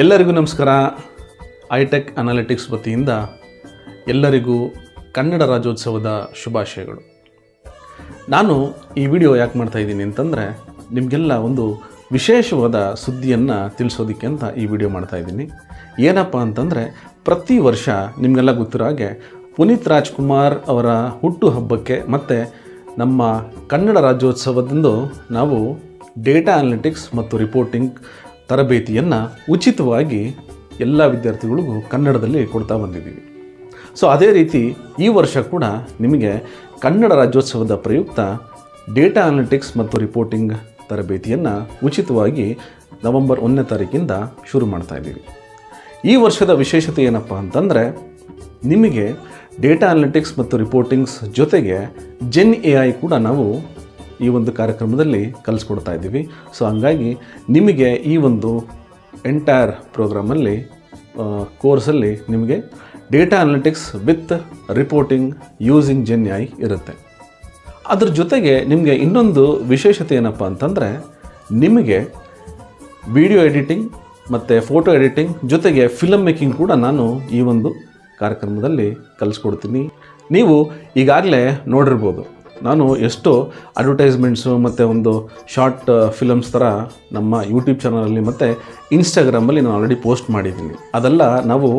ಎಲ್ಲರಿಗೂ ನಮಸ್ಕಾರ. Hi-tech analytics ವತಿಯಿಂದ ಎಲ್ಲರಿಗೂ ಕನ್ನಡ ರಾಜ್ಯೋತ್ಸವದ ಶುಭಾಶಯಗಳು. ನಾನು ಈ ವಿಡಿಯೋ ಯಾಕೆ ಮಾಡ್ತಾ ಇದ್ದೀನಿ ಅಂತಂದರೆ ನಿಮಗೆಲ್ಲ ಒಂದು ವಿಶೇಷವಾದ ಸುದ್ದಿಯನ್ನು ತಿಳಿಸೋದಕ್ಕೆ ಅಂತ ಈ ವಿಡಿಯೋ ಮಾಡ್ತಾ ಇದ್ದೀನಿ. ಏನಪ್ಪ ಅಂತಂದರೆ ಪ್ರತಿ ವರ್ಷ ನಿಮಗೆಲ್ಲ ಗೊತ್ತಿರೋ ಹಾಗೆ ಪುನೀತ್ ರಾಜ್ಕುಮಾರ್ ಅವರ ಹುಟ್ಟು ಹಬ್ಬಕ್ಕೆ ಮತ್ತು ನಮ್ಮ ಕನ್ನಡ ರಾಜ್ಯೋತ್ಸವದಂದು ನಾವು ಡೇಟಾ ಅನಾಲಿಟಿಕ್ಸ್ ಮತ್ತು ರಿಪೋರ್ಟಿಂಗ್ ತರಬೇತಿಯನ್ನು ಉಚಿತವಾಗಿ ಎಲ್ಲ ವಿದ್ಯಾರ್ಥಿಗಳಿಗೂ ಕನ್ನಡದಲ್ಲಿ ಕೊಡ್ತಾ ಬಂದಿದ್ದೀವಿ. ಸೊ ಅದೇ ರೀತಿ ಈ ವರ್ಷ ಕೂಡ ನಿಮಗೆ ಕನ್ನಡ ರಾಜ್ಯೋತ್ಸವದ ಪ್ರಯುಕ್ತ ಡೇಟಾ ಅನಾಲಿಟಿಕ್ಸ್ ಮತ್ತು ರಿಪೋರ್ಟಿಂಗ್ ತರಬೇತಿಯನ್ನು ಉಚಿತವಾಗಿ ನವೆಂಬರ್ ಒಂದನೇ ತಾರೀಕಿಂದ ಶುರು ಮಾಡ್ತಾ ಇದ್ದೀವಿ. ಈ ವರ್ಷದ ವಿಶೇಷತೆ ಏನಪ್ಪ ಅಂತಂದರೆ ನಿಮಗೆ ಡೇಟಾ ಅನಾಲಿಟಿಕ್ಸ್ ಮತ್ತು ರಿಪೋರ್ಟಿಂಗ್ಸ್ ಜೊತೆಗೆ ಜೆನ್ ಎ ಐ ಕೂಡ ನಾವು ಈ ಒಂದು ಕಾರ್ಯಕ್ರಮದಲ್ಲಿ ಕಲಿಸ್ಕೊಡ್ತಾ ಇದ್ದೀವಿ. ಸೊ ಹಂಗಾಗಿ ನಿಮಗೆ ಈ ಒಂದು ಎಂಟೈರ್ ಪ್ರೋಗ್ರಾಮಲ್ಲಿ ಕೋರ್ಸಲ್ಲಿ ನಿಮಗೆ data analytics with reporting using gen AI ಇರುತ್ತೆ. ಅದ್ರ ಜೊತೆಗೆ ನಿಮಗೆ ಇನ್ನೊಂದು ವಿಶೇಷತೆ ಏನಪ್ಪ ಅಂತಂದರೆ, ನಿಮಗೆ ವಿಡಿಯೋ ಎಡಿಟಿಂಗ್ ಮತ್ತು ಫೋಟೋ ಎಡಿಟಿಂಗ್ ಜೊತೆಗೆ ಫಿಲಮ್ ಮೇಕಿಂಗ್ ಕೂಡ ನಾನು ಈ ಒಂದು ಕಾರ್ಯಕ್ರಮದಲ್ಲಿ ಕಲಿಸ್ಕೊಡ್ತೀನಿ. ನೀವು ಈಗಾಗಲೇ ನೋಡಿರ್ಬೋದು. ನಾನು ಎಷ್ಟೋ ಅಡ್ವರ್ಟೈಸ್ಮೆಂಟ್ಸು ಮತ್ತು ಒಂದು ಶಾರ್ಟ್ ಫಿಲಮ್ಸ್ ಥರ ನಮ್ಮ ಯೂಟ್ಯೂಬ್ ಚಾನಲಲ್ಲಿ ಮತ್ತು ಇನ್ಸ್ಟಾಗ್ರಾಮಲ್ಲಿ ನಾನು ಆಲ್ರೆಡಿ ಪೋಸ್ಟ್ ಮಾಡಿದ್ದೀನಿ. ಅದೆಲ್ಲ ನಾವು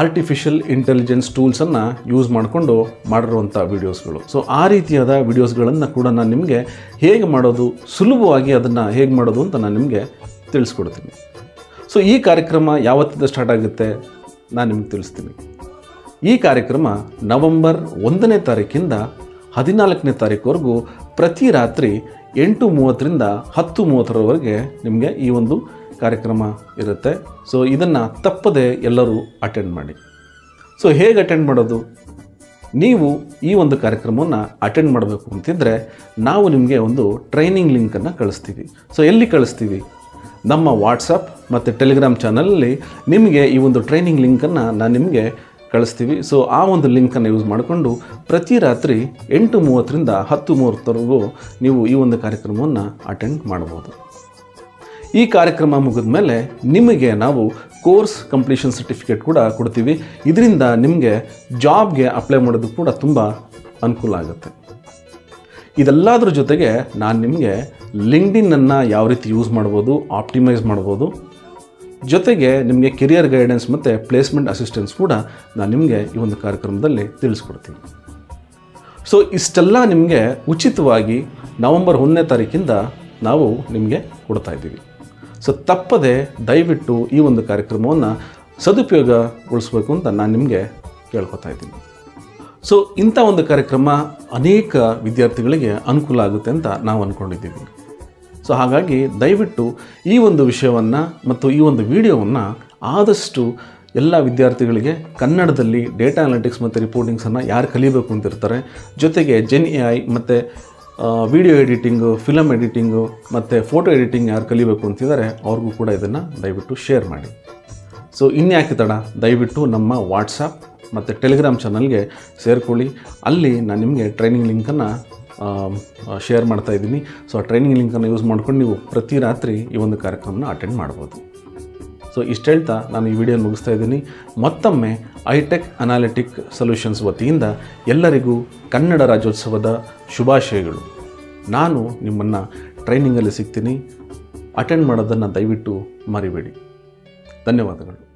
ಆರ್ಟಿಫಿಷಿಯಲ್ ಇಂಟೆಲಿಜೆನ್ಸ್ ಟೂಲ್ಸನ್ನು ಯೂಸ್ ಮಾಡಿಕೊಂಡು ಮಾಡಿರುವಂಥ ವೀಡಿಯೋಸ್ಗಳು ಸೊ ಆ ರೀತಿಯಾದ ವೀಡಿಯೋಸ್ಗಳನ್ನು ಕೂಡ ನಾನು ನಿಮಗೆ ಹೇಗೆ ಮಾಡೋದು, ಸುಲಭವಾಗಿ ಅದನ್ನು ಹೇಗೆ ಮಾಡೋದು ಅಂತ ನಾನು ನಿಮಗೆ ತಿಳಿಸ್ಕೊಡ್ತೀನಿ. ಸೊ ಈ ಕಾರ್ಯಕ್ರಮ ಯಾವತ್ತಿಂದ ಸ್ಟಾರ್ಟ್ ಆಗುತ್ತೆ ನಾನು ನಿಮ್ಗೆ ತಿಳಿಸ್ತೀನಿ. ಈ ಕಾರ್ಯಕ್ರಮ ನವೆಂಬರ್ ಒಂದನೇ ತಾರೀಕಿಂದ ಹದಿನಾಲ್ಕನೇ ತಾರೀಕುವರೆಗೂ ಪ್ರತಿ ರಾತ್ರಿ ಎಂಟು ಮೂವತ್ತರಿಂದ ಹತ್ತು ಮೂವತ್ತರವರೆಗೆ ನಿಮಗೆ ಈ ಒಂದು ಕಾರ್ಯಕ್ರಮ ಇರುತ್ತೆ. ಸೊ ಇದನ್ನು ತಪ್ಪದೆ ಎಲ್ಲರೂ ಅಟೆಂಡ್ ಮಾಡಿ. ಸೊ ಹೇಗೆ ಅಟೆಂಡ್ ಮಾಡೋದು? ನೀವು ಈ ಒಂದು ಕಾರ್ಯಕ್ರಮವನ್ನು ಅಟೆಂಡ್ ಮಾಡಬೇಕು ಅಂತಿದ್ದರೆ ನಾವು ನಿಮಗೆ ಒಂದು ಟ್ರೈನಿಂಗ್ ಲಿಂಕನ್ನು ಕಳಿಸ್ತೀವಿ. ಸೊ ಎಲ್ಲಿ ಕಳಿಸ್ತೀವಿ? ನಮ್ಮ ವಾಟ್ಸಪ್ ಮತ್ತು ಟೆಲಿಗ್ರಾಮ್ ಚಾನಲಲ್ಲಿ ನಿಮಗೆ ಈ ಒಂದು ಟ್ರೈನಿಂಗ್ ಲಿಂಕನ್ನು ನಾನು ನಿಮಗೆ ಕಳಿಸ್ತೀವಿ. ಸೊ ಆ ಒಂದು ಲಿಂಕನ್ನು ಯೂಸ್ ಮಾಡಿಕೊಂಡು ಪ್ರತಿ ರಾತ್ರಿ ಎಂಟು ಮೂವತ್ತರಿಂದ ಹತ್ತು ಮೂವತ್ತರವರೆಗೂ ನೀವು ಈ ಒಂದು ಕಾರ್ಯಕ್ರಮವನ್ನು ಅಟೆಂಡ್ ಮಾಡ್ಬೋದು ಈ ಕಾರ್ಯಕ್ರಮ ಮುಗಿದ ಮೇಲೆ ನಿಮಗೆ ನಾವು ಕೋರ್ಸ್ ಕಂಪ್ಲೀಷನ್ ಸರ್ಟಿಫಿಕೇಟ್ ಕೂಡ ಕೊಡ್ತೀವಿ. ಇದರಿಂದ ನಿಮಗೆ ಜಾಬ್ಗೆ ಅಪ್ಲೈ ಮಾಡೋದು ಕೂಡ ತುಂಬ ಅನುಕೂಲ ಆಗುತ್ತೆ. ಇದೆಲ್ಲದರ ಜೊತೆಗೆ ನಾನು ನಿಮಗೆ ಲಿಂಕ್ಡಿನ್ನನ್ನು ಯಾವ ರೀತಿ ಯೂಸ್ ಮಾಡ್ಬೋದು ಆಪ್ಟಿಮೈಸ್ ಮಾಡ್ಬೋದು ಜೊತೆಗೆ ನಿಮಗೆ ಕೆರಿಯರ್ ಗೈಡೆನ್ಸ್ ಮತ್ತು ಪ್ಲೇಸ್ಮೆಂಟ್ ಅಸಿಸ್ಟೆನ್ಸ್ ಕೂಡ ನಾನು ನಿಮಗೆ ಈ ಒಂದು ಕಾರ್ಯಕ್ರಮದಲ್ಲಿ ತಿಳಿಸ್ಕೊಡ್ತೀನಿ. ಸೊ ಇಷ್ಟೆಲ್ಲ ನಿಮಗೆ ಉಚಿತವಾಗಿ ನವಂಬರ್ ಒಂದನೇ ತಾರೀಕಿಂದ ನಾವು ನಿಮಗೆ ಕೊಡ್ತಾ ಇದ್ದೀವಿ. ಸೊ ತಪ್ಪದೆ ದಯವಿಟ್ಟು ಈ ಒಂದು ಕಾರ್ಯಕ್ರಮವನ್ನು ಸದುಪಯೋಗಗೊಳಿಸ್ಬೇಕು ಅಂತ ನಾನು ನಿಮಗೆ ಕೇಳ್ಕೊತಾ ಇದ್ದೀನಿ. ಸೊ ಇಂಥ ಒಂದು ಕಾರ್ಯಕ್ರಮ ಅನೇಕ ವಿದ್ಯಾರ್ಥಿಗಳಿಗೆ ಅನುಕೂಲ ಆಗುತ್ತೆ ಅಂತ ನಾವು ಅಂದ್ಕೊಂಡಿದ್ದೀವಿ ಸೊ ಹಾಗಾಗಿ ದಯವಿಟ್ಟು ಈ ಒಂದು ವಿಷಯವನ್ನು ಮತ್ತು ಈ ಒಂದು ವಿಡಿಯೋವನ್ನು ಆದಷ್ಟು ಎಲ್ಲ ವಿದ್ಯಾರ್ಥಿಗಳಿಗೆ ಕನ್ನಡದಲ್ಲಿ ಡೇಟಾ ಅನಾಲಿಟಿಕ್ಸ್ ಮತ್ತು ರಿಪೋರ್ಟಿಂಗ್ಸನ್ನು ಯಾರು ಕಲಿಬೇಕು ಅಂತಿರ್ತಾರೆ ಜೊತೆಗೆ ಜೆನ್ ಎ ಐ ಮತ್ತು ವಿಡಿಯೋ ಎಡಿಟಿಂಗು ಫಿಲಮ್ ಎಡಿಟಿಂಗು ಮತ್ತು ಫೋಟೋ ಎಡಿಟಿಂಗ್ ಯಾರು ಕಲಿಬೇಕು ಅಂತಿದ್ದಾರೆ, ಅವ್ರಿಗೂ ಕೂಡ ಇದನ್ನು ದಯವಿಟ್ಟು ಶೇರ್ ಮಾಡಿ. ಸೊ ಇನ್ಯಾಕೆ ತಡ? ದಯವಿಟ್ಟು ನಮ್ಮ ವಾಟ್ಸಪ್ ಮತ್ತು ಟೆಲಿಗ್ರಾಮ್ ಚಾನಲ್ಗೆ ಸೇರಿಕೊಳ್ಳಿ. ಅಲ್ಲಿ ನಾನು ನಿಮಗೆ ಟ್ರೈನಿಂಗ್ ಲಿಂಕನ್ನು ಶೇರ್ ಮಾಡ್ತಾ ಇದ್ದೀನಿ. ಸೊ ಆ ಟ್ರೈನಿಂಗ್ ಲಿಂಕನ್ನು ಯೂಸ್ ಮಾಡ್ಕೊಂಡು ನೀವು ಪ್ರತಿ ರಾತ್ರಿ ಈ ಒಂದು ಕಾರ್ಯಕ್ರಮನ ಅಟೆಂಡ್ ಮಾಡ್ಬೋದು. ಸೊ ಇಷ್ಟು ಹೇಳ್ತಾ ನಾನು ಈ ವಿಡಿಯೋ ಮುಗಿಸ್ತಾ ಇದ್ದೀನಿ. ಮತ್ತೊಮ್ಮೆ ಐಟೆಕ್ ಅನಾಲಿಟಿಕ್ ಸೊಲ್ಯೂಷನ್ಸ್ ವತಿಯಿಂದ ಎಲ್ಲರಿಗೂ ಕನ್ನಡ ರಾಜ್ಯೋತ್ಸವದ ಶುಭಾಶಯಗಳು. ನಾನು ನಿಮ್ಮನ್ನು ಟ್ರೈನಿಂಗಲ್ಲಿ ಸಿಗ್ತೀನಿ. ಅಟೆಂಡ್ ಮಾಡೋದನ್ನು ದಯವಿಟ್ಟು ಮರಿಬೇಡಿ. ಧನ್ಯವಾದಗಳು.